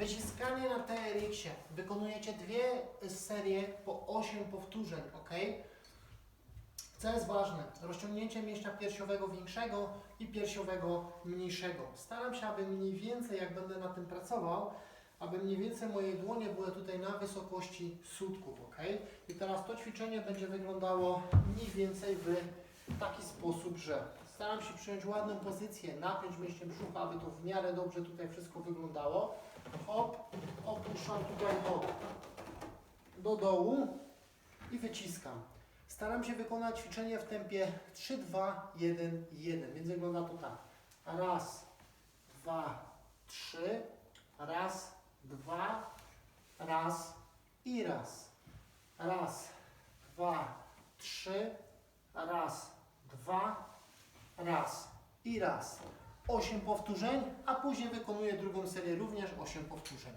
Wyciskanie na TRX-ie. Wykonujecie dwie serie po 8 powtórzeń, ok? Co jest ważne? Rozciągnięcie mięśnia piersiowego większego i piersiowego mniejszego. Staram się, aby mniej więcej, jak będę na tym pracował, aby mniej więcej moje dłonie były tutaj na wysokości sutków, ok? I teraz to ćwiczenie będzie wyglądało mniej więcej w taki sposób, że staram się przyjąć ładną pozycję, napiąć mięśnie brzucha, aby to w miarę dobrze tutaj wszystko wyglądało. Hop, opuszczam tutaj do, do dołu i wyciskam. Staram się wykonać ćwiczenie w tempie 3, 2, 1, 1, więc wygląda to tak. Raz, dwa, trzy, raz, dwa, raz i raz. Raz, dwa, trzy, raz, dwa, raz i raz. 8 powtórzeń, a później wykonuję drugą serię również 8 powtórzeń.